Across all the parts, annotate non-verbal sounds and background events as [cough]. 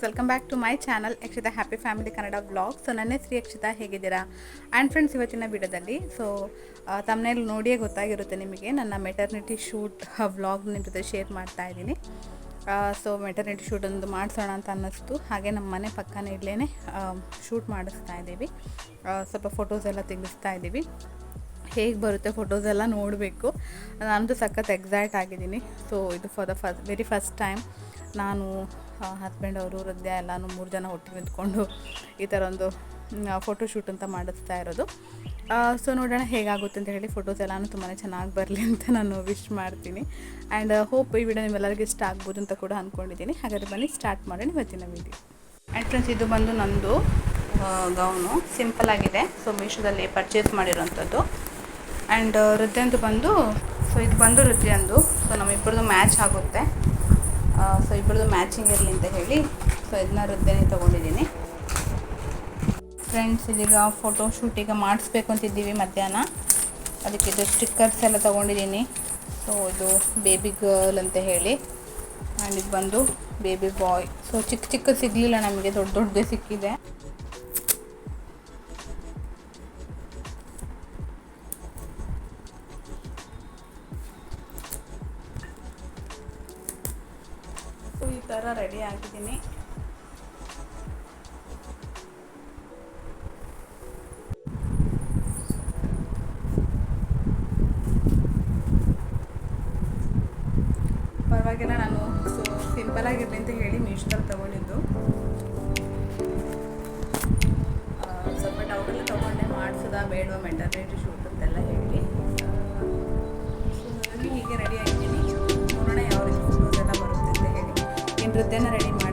Friends welcome back to my channel Yakshitha happy family Kannada vlog so ನನ್ನ ಹೆಸರು ಯಕ್ಷಿತಾ ಹೇಗಿದ್ದೀರಾ? And friends ಇವತ್ತಿನ ವಿಡಿಯೋದಲ್ಲಿ ಸೊ ತಮ್ಮನೇಲಿ ನೋಡಿಯೇ ಗೊತ್ತಾಗಿರುತ್ತೆ ನಿಮಗೆ. ನನ್ನ ಮೆಟರ್ನಿಟಿ ಶೂಟ್ ವ್ಲಾಗ್ ನಿಮ್ಮ ಜೊತೆ ಶೇರ್ ಮಾಡ್ತಾ ಇದ್ದೀನಿ. ಸೊ ಮೆಟರ್ನಿಟಿ ಶೂಟ್ ಒಂದು ಮಾಡಿಸೋಣ ಅಂತ ಅನ್ನಿಸ್ತು. ಹಾಗೆ ನಮ್ಮ ಮನೆ ಪಕ್ಕನ ಇಲ್ಲೇ ಶೂಟ್ ಮಾಡಿಸ್ತಾ ಇದ್ದೀವಿ. ಸ್ವಲ್ಪ ಫೋಟೋಸ್ ಎಲ್ಲ ತೆಗೆಸ್ತಾ ಇದ್ದೀವಿ. ಹೇಗೆ ಬರುತ್ತೆ ಫೋಟೋಸ್ ಎಲ್ಲ ನೋಡಬೇಕು. ನಾನಂತೂ ಸಖತ್ ಎಕ್ಸಾಕ್ಟ್ ಆಗಿದ್ದೀನಿ. ಸೊ ಇದು for the first very first time ನಾನು ಹಸ್ಬೆಂಡ್ ಅವರು ಹೃದಯ ಎಲ್ಲನೂ ಮೂರು ಜನ ಒಟ್ಟಿಗೆ ನಿಂತ್ಕೊಂಡು ಈ ಥರ ಒಂದು ಫೋಟೋ ಶೂಟ್ ಅಂತ ಮಾಡಿಸ್ತಾ ಇರೋದು. ಸೊ ನೋಡೋಣ ಹೇಗಾಗುತ್ತೆ ಅಂತ ಹೇಳಿ ಫೋಟೋಸ್ ಎಲ್ಲಾನು ತುಂಬಾ ಚೆನ್ನಾಗಿ ಬರಲಿ ಅಂತ ನಾನು ವಿಶ್ ಮಾಡ್ತೀನಿ. ಆ್ಯಂಡ್ ಹೋಪ್ ಈ ವಿಡಿಯೋ ನಿಮ್ಮೆಲ್ಲರಿಗೂ ಇಷ್ಟ ಆಗ್ಬೋದು ಅಂತ ಕೂಡ ಅಂದ್ಕೊಂಡಿದ್ದೀನಿ ಹಾಗಾದ್ರೆ ಬನ್ನಿ ಸ್ಟಾರ್ಟ್ ಮಾಡೋಣ ಇವತ್ತಿನ ವಿಡಿಯೋ ಆ್ಯಂಡ್ ಫ್ರೆಂಡ್ಸ್ ಇದು ಬಂದು ನಂದು ಗೌನು ಸಿಂಪಲ್ ಆಗಿದೆ. ಸೊ ಮೀಶೋದಲ್ಲಿ ಪರ್ಚೇಸ್ ಮಾಡಿರೋಂಥದ್ದು ಆ್ಯಂಡ್ ಹೃದಯಂದು ಬಂದು ಸೊ ಇದು ಬಂದು ಹೃದಯಂದು ಸೊ ನಮ್ಮಿಬ್ಬರದು ಮ್ಯಾಚ್ ಆಗುತ್ತೆ. ಸೊ ಇಬ್ಬರದು ಮ್ಯಾಚಿಂಗ್ ಇರಲಿ ಅಂತ ಹೇಳಿ ಸೊ ಇದನ್ನ ಹೃದಯನೇ ತೊಗೊಂಡಿದ್ದೀನಿ. ಫ್ರೆಂಡ್ಸ್ ಇದೀಗ ಫೋಟೋ ಶೂಟಿಗೆ ಮಾಡಿಸ್ಬೇಕು ಅಂತಿದ್ದೀವಿ ಮಧ್ಯಾಹ್ನ. ಅದಕ್ಕೆ ಇದು ಸ್ಟಿಕ್ಕರ್ಸ್ ಎಲ್ಲ ತೊಗೊಂಡಿದ್ದೀನಿ. ಸೊ ಇದು ಬೇಬಿ ಗರ್ಲ್ ಅಂತ ಹೇಳಿ. ಆ್ಯಂಡ್ ಇದು ಬಂದು ಬೇಬಿ ಬಾಯ್ ಸೊ ಚಿಕ್ಕ ಚಿಕ್ಕ ಸಿಗಲಿಲ್ಲ ನಮಗೆ, ದೊಡ್ಡ ದೊಡ್ಡದೇ ಸಿಕ್ಕಿದೆ. ಥರ ರೆಡಿ ಆಗಿದ್ದೀನಿ. ಪರವಾಗಿಲ್ಲ, ನಾನು ಸೊ ಸಿಂಪಲ್ ಆಗಿರಲಿ ಅಂತ ಹೇಳಿ ಮೀಶೋದಲ್ಲಿ ತಗೊಂಡಿದ್ದು. ಸ್ವಲ್ಪ ಡೌಟೆಲ್ಲ ತೊಗೊಂಡೆ, ಮಾಡಿಸೋದಾ ಬೇಡವಾ ಮೆಟರ್ನಿಟಿ ಶೂಟ್ ಅಂತೆಲ್ಲ ಹೇಳಿ. ಸೊ ಹೀಗೆ ರೆಡಿ ಆಗಿದ್ದೀನಿ. ನೋಡೋಣ ಯಾವ ರೀತಿ ಇನ್ನು ನೃತ್ಯನ ರೆಡಿ ಮಾಡಬೇಕು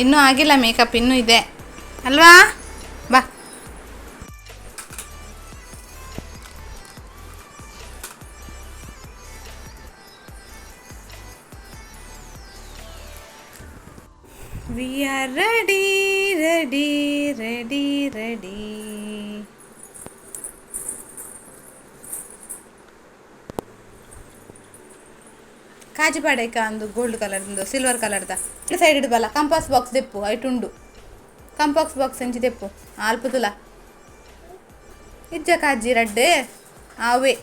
ಇನ್ನೂ ಆಗಿಲ್ಲ ಮೇಕಪ್ ಇನ್ನೂ ಇದೆ. ಅಲ್ವಾ? ಬಾ. We are ready ready ready ready ಕಾಜಿ ಪಾಡೇಕ ಒಂದು ಗೋಲ್ಡ್ ಕಲರ್ದು ಸಿಲ್ವರ್ ಕಲರ್ದ ಸೈಡ್ ಇಡ್ಬಲ್ಲ ಕಂಪಾಸ್ ಬಾಕ್ಸ್ ದೆಪ್ಪು ಐಟುಂಡು ಕಂಪಾಕ್ಸ್ ಬಾಕ್ಸ್ ಎಂಚಿ ದೆಪ್ಪು ಆಲ್ಪುದುಲ ಇಜ್ಜ ಕಾಜಿ ರಡ್ಡೆ ಆವೆ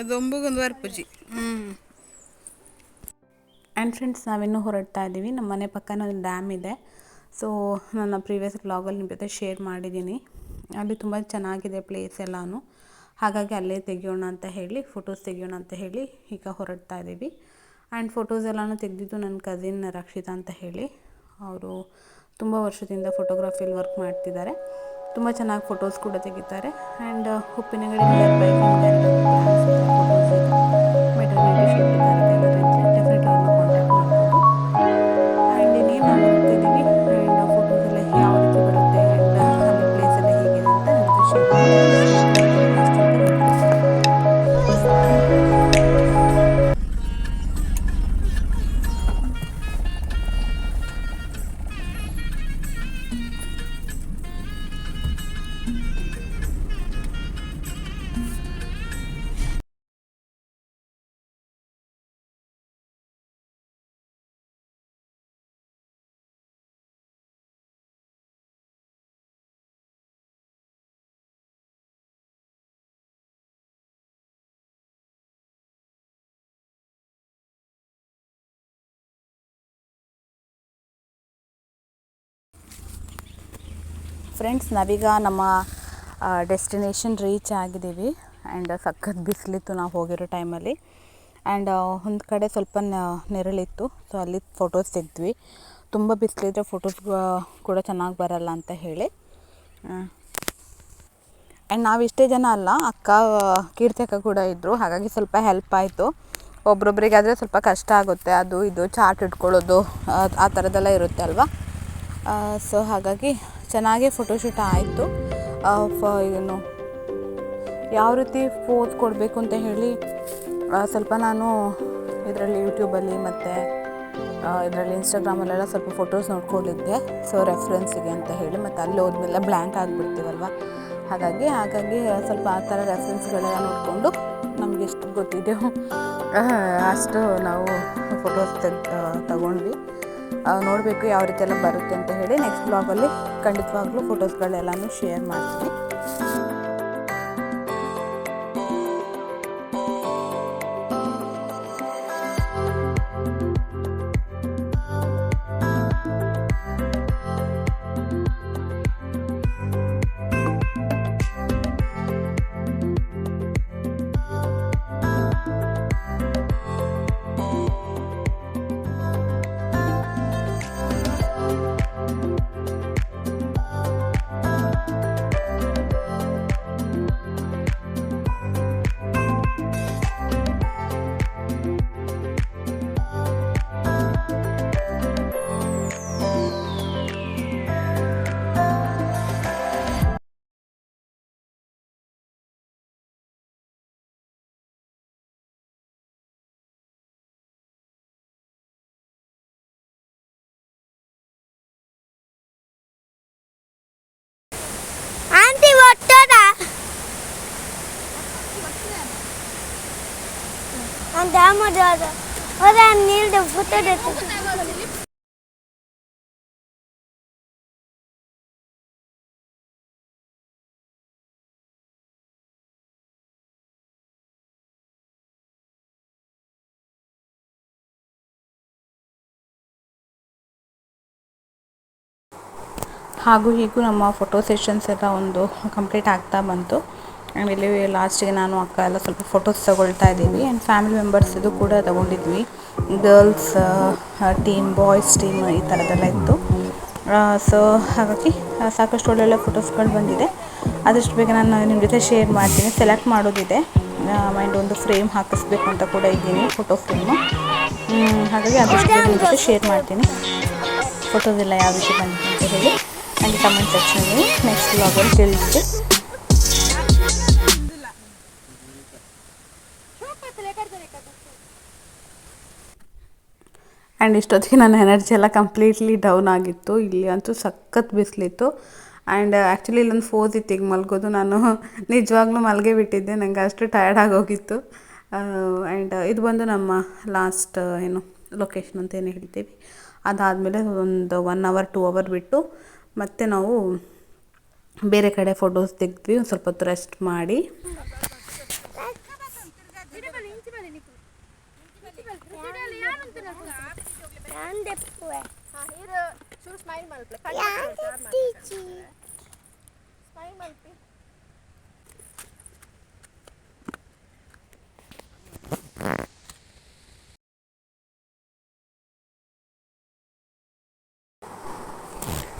ಅದೊಂಬಗೊಂದು ವರ್ಪುಜಿ ಹ್ಞೂ ಆ್ಯಂಡ್ ಫ್ರೆಂಡ್ಸ್ ನಾವಿನ್ನೂ ಹೊರಡ್ತಾ ಇದ್ದೀವಿ. ನಮ್ಮ ಮನೆ ಪಕ್ಕನೇ ಒಂದು ಡ್ಯಾಮ್ ಇದೆ. ಸೊ ನನ್ನ ಪ್ರೀವಿಯಸ್ ಬ್ಲಾಗಲ್ಲಿ ನಿಮ್ಮ ಜೊತೆ ಶೇರ್ ಮಾಡಿದ್ದೀನಿ. ಅಲ್ಲಿ ತುಂಬ ಚೆನ್ನಾಗಿದೆ ಪ್ಲೇಸ್ ಎಲ್ಲಾನು. ಹಾಗಾಗಿ ಅಲ್ಲೇ ತೆಗಿಯೋಣ ಅಂತ ಹೇಳಿ ಫೋಟೋಸ್ ತೆಗಿಯೋಣ ಅಂತ ಹೇಳಿ ಈಗ ಹೊರಡ್ತಾ ಇದ್ದೀವಿ. ಆ್ಯಂಡ್ ಫೋಟೋಸ್ ಎಲ್ಲನೂ ತೆಗೆದಿದ್ದು ನನ್ನ ಕಸಿನ್ ರಕ್ಷಿತಾ ಅಂತ ಹೇಳಿ. ಅವರು ತುಂಬ ವರ್ಷದಿಂದ ಫೋಟೋಗ್ರಫಿಲಿ ವರ್ಕ್ ಮಾಡ್ತಿದ್ದಾರೆ. ತುಂಬ ಚೆನ್ನಾಗಿ ಫೋಟೋಸ್ ಕೂಡ ತೆಗಿತಾರೆ. And Uppinangadi near by maternity shoot definite friends, ನಾವೀಗ ನಮ್ಮ ಡೆಸ್ಟಿನೇಷನ್ ರೀಚ್ ಆಗಿದ್ದೀವಿ. ಆ್ಯಂಡ್ ಸಖತ್ ಬಿಸಿಲಿತ್ತು ನಾವು ಹೋಗಿರೋ ಟೈಮಲ್ಲಿ. ಆ್ಯಂಡ್ ಒಂದು ಕಡೆ ಸ್ವಲ್ಪ ನೆರಳಿತ್ತು. ಸೊ ಅಲ್ಲಿ ಫೋಟೋಸ್ ತೆಗೆದ್ವಿ. ತುಂಬ ಬಿಸಿಲಿದ್ರೆ ಫೋಟೋಸ್ ಕೂಡ ಚೆನ್ನಾಗಿ ಬರಲ್ಲ ಅಂತ ಹೇಳಿ. ಆ್ಯಂಡ್ ನಾವು ಇಷ್ಟೇ ಜನ ಅಲ್ಲ, ಅಕ್ಕ ಕೀರ್ತಿ ಅಕ್ಕ ಕೂಡ ಇದ್ದರು ಹಾಗಾಗಿ ಸ್ವಲ್ಪ ಹೆಲ್ಪ್ ಆಯಿತು. ಒಬ್ರೊಬ್ರಿಗೆ ಆದರೆ ಸ್ವಲ್ಪ ಕಷ್ಟ ಆಗುತ್ತೆ. ಅದು ಇದು, ಚಾರ್ಟ್ ಇಟ್ಕೊಳ್ಳೋದು, ಆ ಥರದ್ದೆಲ್ಲ ಇರುತ್ತೆ ಅಲ್ವಾ? ಸೊ ಹಾಗಾಗಿ ಚೆನ್ನಾಗೇ ಫೋಟೋಶೂಟ್ ಆಯಿತು. ಏನು, ಯಾವ ರೀತಿ ಪೋಸ್ ಕೊಡಬೇಕು ಅಂತ ಹೇಳಿ ಸ್ವಲ್ಪ ನಾನು ಇದರಲ್ಲಿ ಯೂಟ್ಯೂಬಲ್ಲಿ ಮತ್ತು ಇದರಲ್ಲಿ ಇನ್ಸ್ಟಾಗ್ರಾಮಲ್ಲೆಲ್ಲ ಸ್ವಲ್ಪ ಫೋಟೋಸ್ ನೋಡ್ಕೊಂಡಿದ್ದೆ. ಸೊ ರೆಫ್ರೆನ್ಸಿಗೆ ಅಂತ ಹೇಳಿ, ಮತ್ತು ಅಲ್ಲಿ ಹೋದ್ಮೇಲೆ ಬ್ಲ್ಯಾಂಕ್ ಆಗಿಬಿಡ್ತೀವಲ್ವ? ಹಾಗಾಗಿ ಹಾಗಾಗಿ ಸ್ವಲ್ಪ ಆ ಥರ ರೆಫ್ರೆನ್ಸ್ಗಳೆಲ್ಲ ನೋಡಿಕೊಂಡು ನಮಗೆ ಎಷ್ಟು ಗೊತ್ತಿದೆಯೋ ಅಷ್ಟು ನಾವು ಫೋಟೋಸ್ ತೆಗ್ ತಗೊಂಡ್ವಿ. ನೋಡಬೇಕು ಯಾವ ರೀತಿ ಎಲ್ಲ ಬರುತ್ತೆ ಅಂತ ಹೇಳಿ ನೆಕ್ಸ್ಟ್ ಬ್ಲಾಗಲ್ಲಿ ಖಂಡಿತವಾಗ್ಲೂ ಫೋಟೋಸ್ಗಳೆಲ್ಲನೂ ಶೇರ್ ಮಾಡ್ತೀನಿ. ಅಂತ ಆಮದು eu vou ter ಫೋಟೋ ಹಾಗೂ ಹೀಗೂ ನಮ್ಮ ಫೋಟೋ ಸೆಷನ್ಸ್ ಎಲ್ಲ ಒಂದು ಕಂಪ್ಲೀಟ್ ಆಗ್ತಾ ಬಂತು. ಆಮೇಲೆ ಲಾಸ್ಟಿಗೆ ನಾನು ಅಕ್ಕ ಎಲ್ಲ ಸ್ವಲ್ಪ ಫೋಟೋಸ್ ತಗೊಳ್ತಾ ಇದ್ದೀವಿ ಆ್ಯಂಡ್ ಫ್ಯಾಮಿಲಿ ಮೆಂಬರ್ಸ್ ಇದು ಕೂಡ ತಗೊಂಡಿದ್ವಿ. ಗರ್ಲ್ಸ್ ಟೀಮ್ ಬಾಯ್ಸ್ ಟೀಮ್ ಈ ಥರದ್ದೆಲ್ಲ ಇತ್ತು. ಸೊ ಹಾಗಾಗಿ ಸಾಕಷ್ಟು ಒಳ್ಳೊಳ್ಳೆ ಫೋಟೋಸ್ಗಳು ಬಂದಿದೆ. ಆದಷ್ಟು ಬೇಗ ನಾನು ನಿಮ್ಮ ಜೊತೆ ಶೇರ್ ಮಾಡ್ತೀನಿ. ಸೆಲೆಕ್ಟ್ ಮಾಡೋದಿದೆ. ಮೈಂಡ್ ಒಂದು ಫ್ರೇಮ್ ಹಾಕಿಸ್ಬೇಕು ಅಂತ ಕೂಡ ಇದ್ದೀನಿ ಫೋಟೋ ಫ್ರೇಮು ಹಾಗಾಗಿ ಆದಷ್ಟು ಬೇಗ ನಿಮ್ಮ ಜೊತೆ ಶೇರ್ ಮಾಡ್ತೀನಿ. ಫೋಟೋಸ್ ಎಲ್ಲ ಯಾವ ರೀತಿ ಬಂದಿದೆ ಅಂತ ಹೇಳಿ. ನನಗೆ ಕಮೆಂಟ್ ಸೆಕ್ಷನಲ್ಲಿ ನೆಕ್ಸ್ಟ್ ಬ್ಲಾಗಲ್ಲಿ ತಿಳಿಸಿ ಆ್ಯಂಡ್ ಇಷ್ಟೊತ್ತಿಗೆ ನನ್ನ ಎನರ್ಜಿ ಎಲ್ಲ ಕಂಪ್ಲೀಟ್ಲಿ ಡೌನ್ ಆಗಿತ್ತು. ಇಲ್ಲಿ ಅಂತೂ ಸಖತ್ ಬಿಸಿಲಿತ್ತು. ಆ್ಯಂಡ್ ಆ್ಯಕ್ಚುಲಿ ಇಲ್ಲೊಂದು ಫೋಸ್ ಇತ್ತು ಈಗ ಮಲ್ಗೋದು. ನಾನು [laughs] ನಿಜವಾಗ್ಲೂ ಮಲಗೆ ಬಿಟ್ಟಿದ್ದೆ. ನನಗೆ ಅಷ್ಟು ಟಯರ್ಡ್ ಆಗೋಗಿತ್ತು ಆ್ಯಂಡ್ ಇದು ಬಂದು ನಮ್ಮ ಲಾಸ್ಟ್ ಏನು ಲೊಕೇಶನ್ ಅಂತ ಏನು ಹೇಳ್ತೀವಿ. ಅದಾದಮೇಲೆ ಒಂದು ಒನ್ ಅವರ್ ಟೂ ಅವರ್ ಬಿಟ್ಟು ಮತ್ತೆ ನಾವು ಬೇರೆ ಕಡೆ ಫೋಟೋಸ್ ತೆಗೆದ್ವಿ. ಒಂದು ಸ್ವಲ್ಪ ಹೊತ್ತು ರೆಸ್ಟ್ ಮಾಡಿ.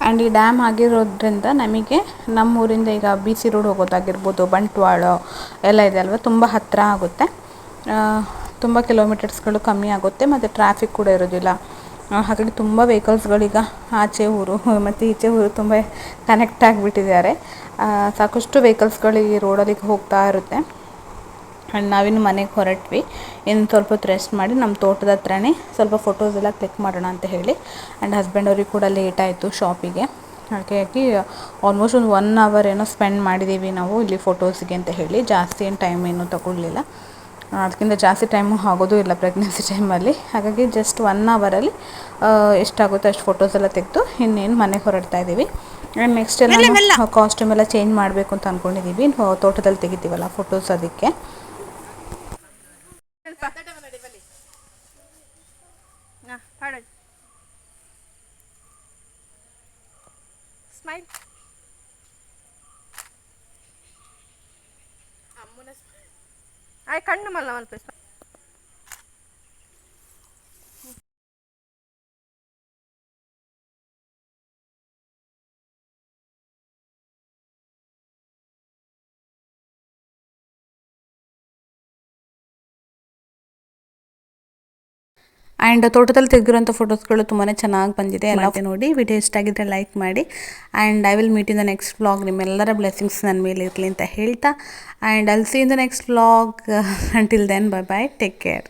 ಆ್ಯಂಡ್ ಈ ಡ್ಯಾಮ್ ಆಗಿರೋದ್ರಿಂದ ನಮಗೆ ನಮ್ಮೂರಿಂದ ಈಗ ಬಿ ಸಿ ರೋಡ್ ಹೋಗೋದಾಗಿರ್ಬೋದು ಬಂಟ್ವಾಳ ಎಲ್ಲ ಇದೆ ಅಲ್ವಾ? ತುಂಬ ಹತ್ತಿರ ಆಗುತ್ತೆ. ತುಂಬ ಕಿಲೋಮೀಟರ್ಸ್ಗಳು ಕಮ್ಮಿ ಆಗುತ್ತೆ ಮತ್ತು ಟ್ರಾಫಿಕ್ ಕೂಡ ಇರೋದಿಲ್ಲ. ಹಾಗಾಗಿ ತುಂಬ ವೆಹಿಕಲ್ಸ್ಗಳೀಗ ಆಚೆ ಊರು, ಮತ್ತು ಈಚೆ ಊರು ತುಂಬ ಕನೆಕ್ಟ್ ಆಗಿಬಿಟ್ಟಿದ್ದಾರೆ. ಸಾಕಷ್ಟು ವೆಹಿಕಲ್ಸ್ಗಳು ಈ ರೋಡಲ್ಲಿ ಹೋಗ್ತಾ ಇರುತ್ತೆ. ಆ್ಯಂಡ್ ನಾವಿನ್ನು ಮನೆಗೆ ಹೊರಟ್ವಿ. ಇನ್ನು ಸ್ವಲ್ಪ ಹೊತ್ತು ರೆಸ್ಟ್ ಮಾಡಿ ನಮ್ಮ ತೋಟದ ಹತ್ರನೇ ಸ್ವಲ್ಪ ಫೋಟೋಸ್ ಎಲ್ಲ ಕ್ಲಿಕ್ ಮಾಡೋಣ ಅಂತ ಹೇಳಿ. ಆ್ಯಂಡ್ ಹಸ್ಬೆಂಡ್ ಅವ್ರಿಗೆ ಕೂಡ ಲೇಟ್ ಆಯಿತು ಶಾಪಿಗೆ ಹಾಗಾಗಿ ಆಲ್ಮೋಸ್ಟ್ ಒಂದು ಒನ್ ಅವರ್ ಏನೋ ಸ್ಪೆಂಡ್ ಮಾಡಿದ್ದೀವಿ ನಾವು ಇಲ್ಲಿ ಫೋಟೋಸಿಗೆ ಅಂತ ಹೇಳಿ. ಜಾಸ್ತಿ ಏನು ಟೈಮ್ ಏನೂ ತಗೊಳ್ಳಿಲ್ಲ. ಅದಕ್ಕಿಂತ ಜಾಸ್ತಿ ಟೈಮು ಆಗೋದು ಇಲ್ಲ ಪ್ರೆಗ್ನೆನ್ಸಿ ಟೈಮಲ್ಲಿ ಹಾಗಾಗಿ ಜಸ್ಟ್ ಒನ್ ಅವರಲ್ಲಿ ಎಷ್ಟಾಗುತ್ತೋ ಅಷ್ಟು ಫೋಟೋಸ್ ಎಲ್ಲ ತೆಗೆದು ಇನ್ನೇನು ಮನೆಗೆ ಹೊರಡ್ತಾ ಇದ್ದೀವಿ ಆ್ಯಂಡ್ ನೆಕ್ಸ್ಟ್ ಎಲ್ಲ ಕಾಸ್ಟ್ಯೂಮ್ ಎಲ್ಲ ಚೇಂಜ್ ಮಾಡಬೇಕು ಅಂತ ಅಂದ್ಕೊಂಡಿದ್ದೀವಿ ತೋಟದಲ್ಲಿ ತೆಗಿತೀವಲ್ಲ ಫೋಟೋಸ್ ಅದಕ್ಕೆ. ಸ್ಮೈಲ್ అవి కన్ను మళ్ళీ మలిపిస్తాను ಆ್ಯಂಡ್ ತೋಟದಲ್ಲಿ ತೆಗೆದಿರುವಂಥ ಫೋಟೋಸ್ಗಳು ತುಂಬಾ ಚೆನ್ನಾಗಿ ಬಂದಿದೆ. ಎಲ್ಲ ನೋಡಿ ವಿಡಿಯೋ ಇಷ್ಟ ಆಗಿದ್ದರೆ ಲೈಕ್ ಮಾಡಿ. And I will meet in the next vlog ನಿಮ್ಮೆಲ್ಲರ ಬ್ಲೆಸ್ಸಿಂಗ್ಸ್ ನನ್ನ ಮೇಲೆ ಇರಲಿ ಅಂತ ಹೇಳ್ತಾ. And I'll see in the next vlog until then bye bye take care